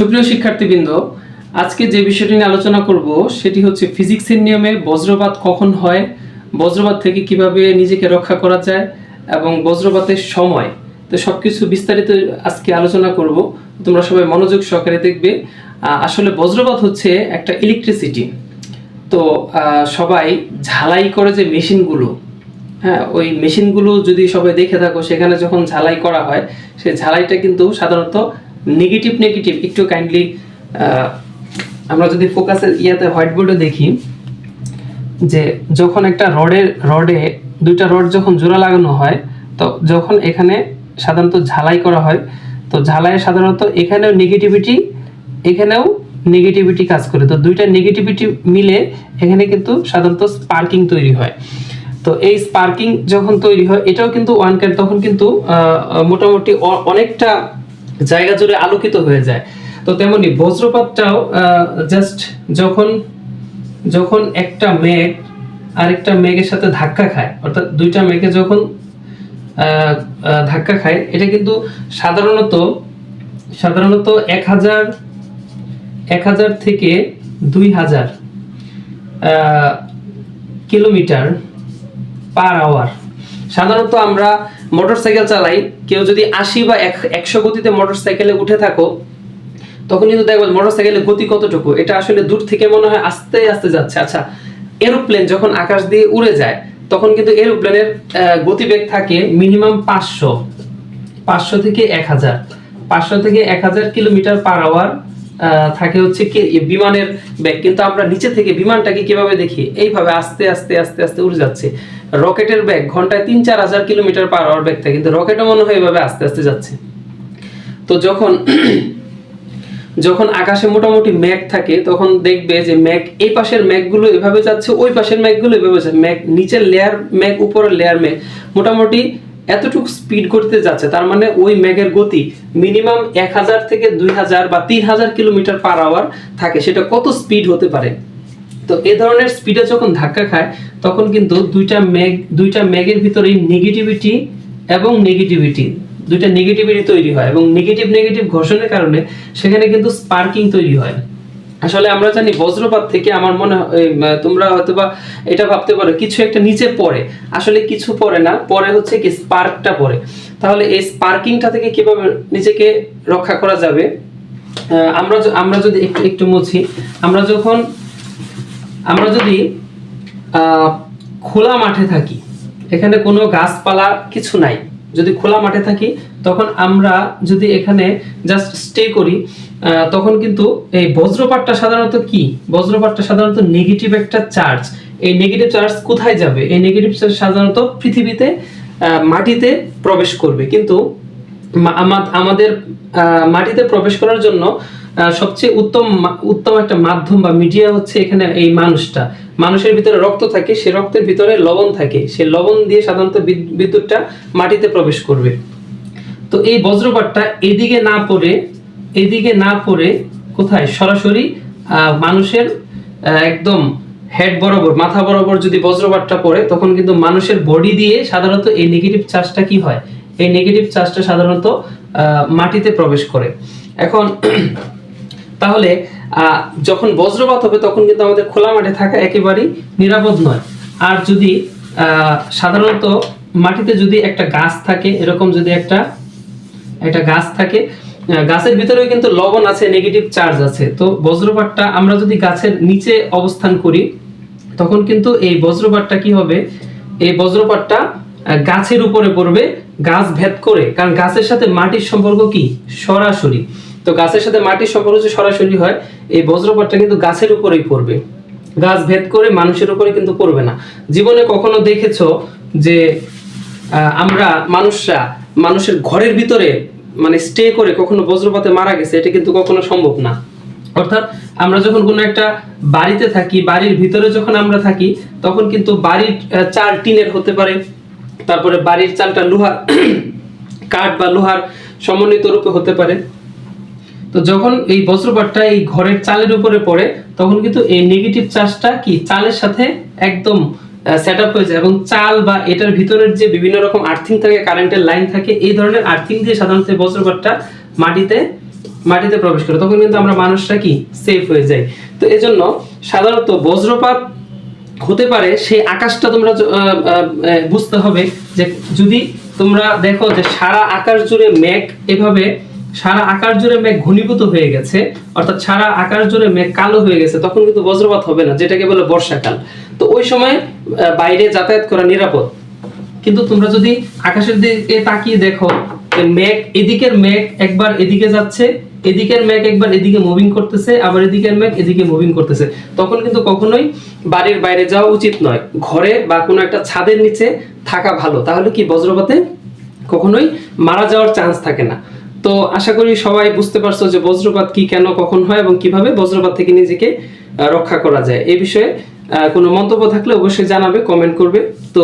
সুপ্রিয় শিক্ষার্থীবৃন্দ, আজকে যে বিষয়টি নিয়ে আলোচনা করব সেটি হচ্ছে ফিজিক্সের নিয়মে বজ্রপাত কখন হয়, বজ্রপাত থেকে কীভাবে নিজেকে রক্ষা করা যায় এবং বজ্রপাতের সময়। তো সবকিছু বিস্তারিত আজকে আলোচনা করব। তোমরা সবাই মনোযোগ সহকারে দেখবে। আসলে বজ্রপাত হচ্ছে একটা ইলেকট্রিসিটি তো সবাই ঝালাই করে যে মেশিনগুলো হ্যাঁ ওই মেশিনগুলো যদি সবাই দেখে থাকো, সেখানে যখন ঝালাই করা হয় সেই ঝালাইটা কিন্তু সাধারণত নেগেটিভ নেগেটিভ একটু কাইন্ডলি আমরা যদি ফোকাসের ইয়াতে হোয়াইট বোর্ডে দেখি, যে যখন একটা রডের রডে দুইটা রড যখন জোড়া লাগানো হয়, তো যখন এখানে সাধারণত ঝালাই করা হয়, তো ঝালাইয়ে সাধারণত এখানেও নেগেটিভিটি এখানেও নেগেটিভিটি কাজ করে। তো দুইটা নেগেটিভিটি মিলে এখানে কিন্তু সাধারণত স্পার্কিং তৈরি হয়। তো এই স্পার্কিং যখন তৈরি হয়, এটাও কিন্তু ওয়ান ক্যাট তখন কিন্তু মোটামুটি অনেকটা জায়গা জুড়ে আলোকিত হয়ে যায়। তো তেমনি বজ্রপাতটাও জাস্ট যখন যখন একটা মেঘ আরেকটা মেঘের সাথে ধাক্কা খায়, অর্থাৎ দুইটা মেঘে যখন ধাক্কা খায়, এটা কিন্তু সাধারণত সাধারণত এক হাজার এক হাজার থেকে দুই হাজার কিলোমিটার পার আওয়ার। সাধারণত আমরা মোটরসাইকেল চালাই, কেউ যদি আশি বা একশো গতিতে মোটরসাইকেলে উঠে থাকো, তখন কিন্তু দেখব মোটরসাইকেলের গতি কতটুকু? এটা আসলে দূর থেকে মনে হয় আস্তে আস্তে যাচ্ছে। আচ্ছা এরোপ্লেন যখন আকাশ দিয়ে উড়ে যায়, তখন কিন্তু এরোপ্লেনের গতিবেগ থাকে মিনিমাম পাঁচশো। পাঁচশো থেকে এক হাজার। পাঁচশো থেকে এক হাজার কিলোমিটার পার আওয়ার থাকে হচ্ছে বিমানের ব্যাগ কিন্তু আমরা নিচে থেকে বিমানটাকে কীভাবে দেখি? এইভাবে আস্তে আস্তে আস্তে আস্তে উড়ে যাচ্ছে। রকেটের বেগ ঘন্টায় তিন, চার হাজার কিলোমিটার পার আওয়ার বেগ থাকে, কিন্তু রকেটও মনে হয় এভাবে আস্তে আস্তে যাচ্ছে। তো যখন যখন আকাশে মোটামুটি মেঘ থাকে, তখন দেখবে যে মেঘ, এই পাশের মেঘগুলো এভাবে যাচ্ছে, ওই পাশের মেঘগুলো এভাবে যাচ্ছে। মেঘ, নিচের লেয়ার মেঘ, উপরের লেয়ার মেঘ মোটামুটি এতটুকু স্পিড করতে যাচ্ছে, তার মানে ওই মেঘের গতি মিনিমাম এক হাজার থেকে দুই হাজার বা তিন হাজার কিলোমিটার পার আওয়ার থাকে। সেটা কত স্পিড হতে পারে? তো এই ধরনের স্পিডে যখন ধাক্কা খায়, তখন কিন্তু দুইটা মেঘ দুইটা মেঘের ভিতরেই নেগেটিভিটি এবং নেগেটিভিটি দুইটা নেগেটিভিটি তৈরি হয় এবং নেগেটিভ নেগেটিভ ঘর্ষণের কারণে সেখানে কিন্তু স্পার্কিং তৈরি হয়। আসলে আমরা জানি বজ্রপাত থেকে আমার মনে হয় তোমরা হয়তোবা এটা ভাবতে পারো, কিছু একটা নিচে পড়ে। আসলে কিছু পড়ে না, পরে হচ্ছে কি স্পার্কটা পড়ে। তাহলে এই স্পার্কিংটা থেকে কীভাবে নিজেকে রক্ষা করা যাবে? আমরা আমরা যদি একটু একটু মুছি, আমরা যখন আমরা যদি খোলা মাঠে থাকি এখানে কোনো গাছপালা কিছু নাই যদি খোলা মাঠে থাকি তখন আমরা যদি এখানে জাস্ট স্টে করি তখন কিন্তু এই বজ্রপাতটা সাধারণত কি? বজ্রপাতটা সাধারণত নেগেটিভ একটা চার্জ এই নেগেটিভ চার্জ কোথায় যাবে? এই নেগেটিভ চার্জ সাধারণত পৃথিবীতে মাটিতে প্রবেশ করবে। কিন্তু আমাদের মাটিতে প্রবেশ করার জন্য আহ, সবচেয়ে উত্তম উত্তম একটা মাধ্যম বা মিডিয়া হচ্ছে এখানে এই মানুষটা। মানুষের ভিতরে রক্ত থাকে, সে রক্তের ভিতরে লবণ থাকে। সে লবণ দিয়ে সাধারণত বিদ্যুৎটা মাটিতে প্রবেশ করবে। তো এই বজ্রপাতটা এদিকে না পড়ে, এদিকে না পড়ে কোথায়? সরাসরি মানুষের একদম হেড বরাবর, মাথা বরাবর যদি বজ্রপাতটা পড়ে, তখন কিন্তু মানুষের বডি দিয়ে সাধারণত এই নেগেটিভ চার্জটা কি হয়? এই নেগেটিভ চার্জটা সাধারণত মাটিতে প্রবেশ করে। এখন তাহলে যখন বজ্রপাত হবে তখন কিন্তু আমাদের খোলা মাঠে থাকা একেবারেই নিরাপদ নয়। আর যদি সাধারণত মাটিতে যদি একটা গাছ থাকে, এরকম যদি একটা একটা গাছ থাকে গাছের ভিতরেও কিন্তু লবণ আছে নেগেটিভ চার্জ আছে। তো বজ্রপাতটা আমরা যদি গাছের নিচে অবস্থান করি, তখন কিন্তু এই বজ্রপাতটা কি হবে? এই বজ্রপাতটা গাছের উপরে পড়বে, গাছ ভেদ করে। কারণ গাছের সাথে মাটির সম্পর্ক কি? সরাসরি। তো গাছের সাথে মাটির সম্পর্ক যে সরাসরি হয়, এই বজ্রপাতটা কিন্তু গাছের উপরেই পড়বে। গাছ ভেদ করে মানুষের উপরে কিন্তু পড়বে না। জীবনে কখনো দেখেছ যে আমরা মানুষরা মানুষের ঘরের ভিতরে মানে স্টে করে কখনো বজ্রপাতে মারা গেছে, এটা কিন্তু কখনো সম্ভব না। অর্থাৎ আমরা যখন কোনো একটা বাড়িতে থাকি, বাড়ির ভিতরে যখন আমরা থাকি, তখন কিন্তু বাড়ির চাল টিনের হতে পারে, তারপরে বাড়ির চালটা লোহার কাঠ বা লোহার সমন্বিত রূপে হতে পারে। তো যখন এই বজ্রপাতটা এই ঘরের চালের উপরে পড়ে, তখন কিন্তু এই নেগেটিভ চার্জটা কি? চালের সাথে একদম সেট আপ হয়ে যায় এবং চাল বা এটার ভিতরের যে বিভিন্ন রকম আর্থিং থাকে কারেন্টের লাইন থাকে, এই ধরনের আর্থিং দিয়ে সাধারণত এই বজ্রপাতটা মাটিতে মাটিতে প্রবেশ করে। তখন কিন্তু আমরা মানুষরা কি? সেফ হয়ে যাই। তো এজন্য সাধারণত বজ্রপাত হতে পারে, সেই আকাশটা তোমরা বুঝতে হবে যে যদি তোমরা দেখো যে সারা আকাশ জুড়ে মেঘ এভাবে সারা আকাশ জুড়ে মেঘ ঘনীভূত হয়ে গেছে, অর্থাৎ সারা আকাশ জুড়ে মেঘ কালো হয়ে গেছে, তখন কিন্তু বজ্রপাত হবে না, যেটাকে বলে বর্ষাকাল। তো ওই সময় বাইরে যাতায়াত করা নিরাপদ। কিন্তু তোমরা যদি আকাশের দিকে তাকিয়ে দেখো মেঘ এদিকের মেঘ একবার এদিকে যাচ্ছে, এদিকের মেঘ একবার এদিকে মুভিং করতেছে, আবার এদিকের মেঘ এদিকে মুভিং করতেছে, তখন কিন্তু কখনোই বাড়ির বাইরে যাওয়া উচিত নয়। ঘরে বা কোনো একটা ছাদের নিচে থাকা ভালো। তাহলে কি বজ্রপাতে কখনোই মারা যাওয়ার চান্স থাকে না। তো আশা করি সবাই বুঝতে পারছ যে বজ্রপাত কি, কেন, কখন হয় এবং কীভাবে বজ্রপাত থেকে নিজেকে রক্ষা করা যায়। এ বিষয়ে কোনো মন্তব্য থাকলে অবশ্যই জানাবে কমেন্ট করবে। তো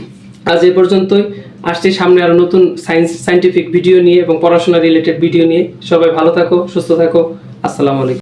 আজ এ পর্যন্তই। আসছি সামনে আরও নতুন সায়েন্স সাইন্টিফিক ভিডিও নিয়ে এবং পড়াশোনা রিলেটেড ভিডিও নিয়ে। সবাই ভালো থাকো, সুস্থ থাকো। আসসালামু আলাইকুম।